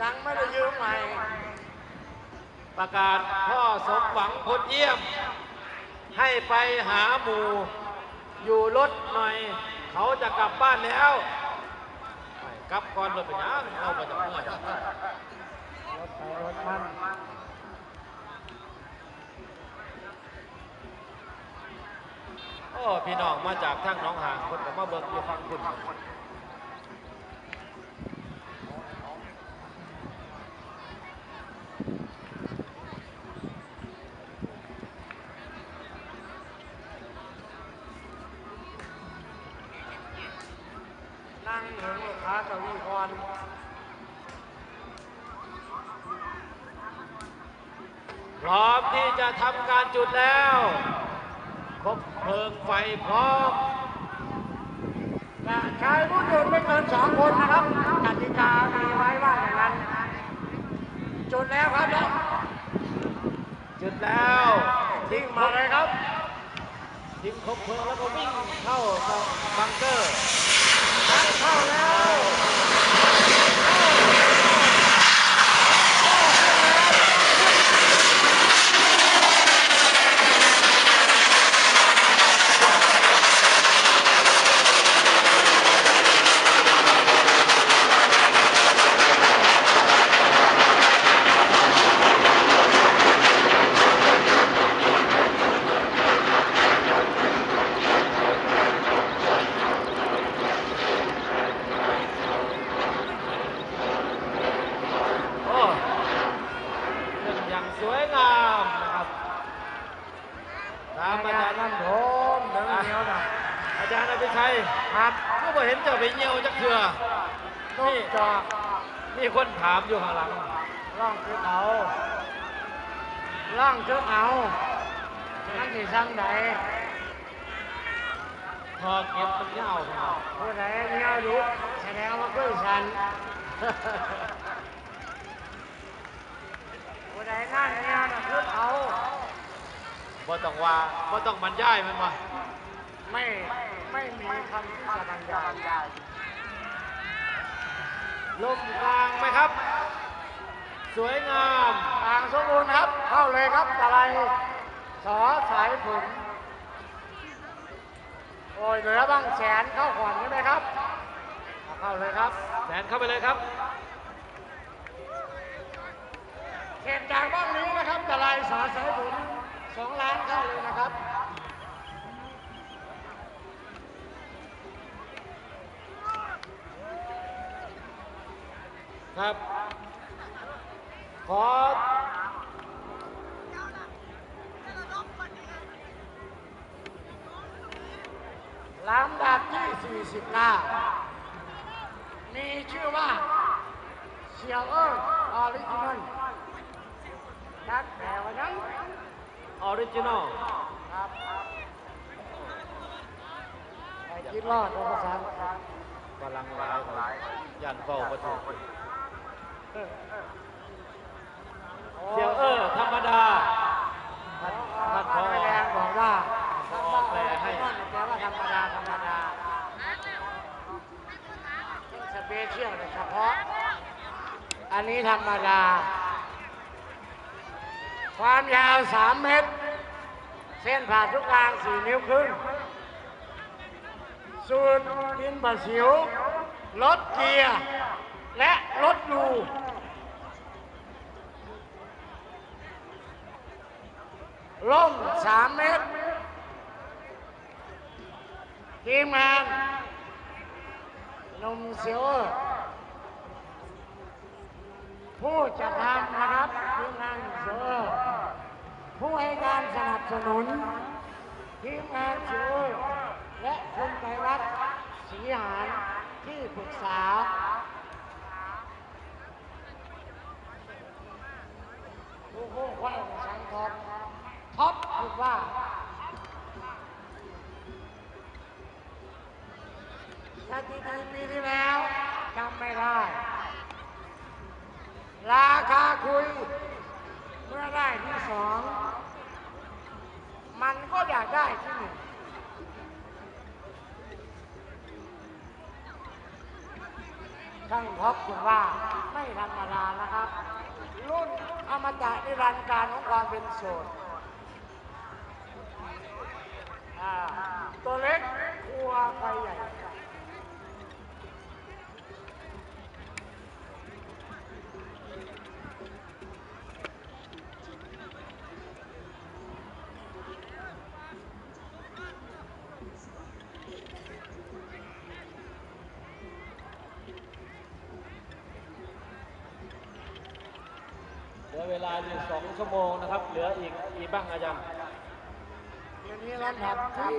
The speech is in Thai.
ยังไม่ได้ยืมใหม่ ประกาศพ่อสมหวังพลเยี่ยม ให้ไปหาหมู่อยู่รถหน่อย เขาจะกลับบ้านแล้วไปกลับก่อนรถไปยังเราไปจะเมื่อยรถไปรถมันโอ้พี่น้องมาจากทางหน้องหางคนก็มาเบิ่งอยู่ฟังคุณ นั่งถึงลูกค้ากับวีก่อนพร้อมที่จะทำการจุดแล้ว ครบเพลิงไฟพร้อมจะใช้ผู้จุดไม่เกินสองคนนะครับกติกามีไว้ว่าอย่างนั้น จุดแล้วครับแล้วจุดแล้วทิ้งมาเลยครับทิ้งครบเพลิงแล้วก็วิ่งเข้าบังเกอร์ เข้าแล้ว โอ้เรื่องอย่างสวยงามนะครับตามอาจารย์ นั่นโถมเดินเหนียวนะ อาจารย์อภิชัยครับก็บ่เห็นเจ้าไปเยี่ยวจักเถื่อต้นจอกมีคนถามอยู่ข้างหลัง ร่องคือเอาร่องคือเอานั่นสิสั่งใดพอเก็บมันเงาขึ้นมาผู้ใดเหนียวดูแสดงว่าคือฉันผู้ใดนั่นเหนียวนะคือเอาบ่ต้องว่าบ่ต้องบรรยายมันมา ไม่ไม่มีคำที่จะบรรยายลมกลางไหมครับ สวยงามทางสมบูรณ์ครับ เข้าเลยครับอะไรสอสายฝนโอ้ยเหลือบ้างแสนเข้าก่อนใช่ไหมครับเอาเข้าเลยครับ แสนเข้าไปเลยครับเขตจากบ้างนี้นะครับตะไลสอสายฝนสองล้านเข้าเลยนะครับ ครับ ขอลำดับที่ 49 มีชื่อว่าเชียวเอิร์ออริจินอลนักแต่วันนั้นออริจินอลครับไปคิดรอดภาษาอังกฤษกำลังลายของยันเฝ้าประตู เสียวเออธรรมดาท่านท่านพอแสดงบอกว่าพอแปลให้แปลว่าธรรมดาธรรมดาสเปเชียลเฉพาะ อันนี้ธรรมดา ความยาว3เมตร เส้นผ่าทุกกลาง4นิ้วครึ่งสูตรดินบะสิว ลดเกียร์ และลดรูล่ม3เมตร ทีมงานนมเสียวเอผู้จะทำนะครับทีมงานเสียวเอผู้ให้การสนับสนุน ทีมงานเสียวเอและคุณไกรวัฒน์ศรีหารที่ปรึกษา ผู้ผู้ควายสังทอง ท็อปพูดว่าสถิติปีที่แล้วจำไม่ได้ ราคาคุย เมื่อได้ที่สอง มันก็อยากได้ที่หนึ่งช่างท็อปคุณว่าไม่ธรรมดานะครับ รุ่นอมตะนิรันดร์การของความเป็นโสดอ่าตัวเล็กกลัวใครใหญ่ เห ลือเวลาอยู่สองชั่วโมงนะครับ เหลืออีกอีกบ้างอาจารย์ทีนี้ลำดับที่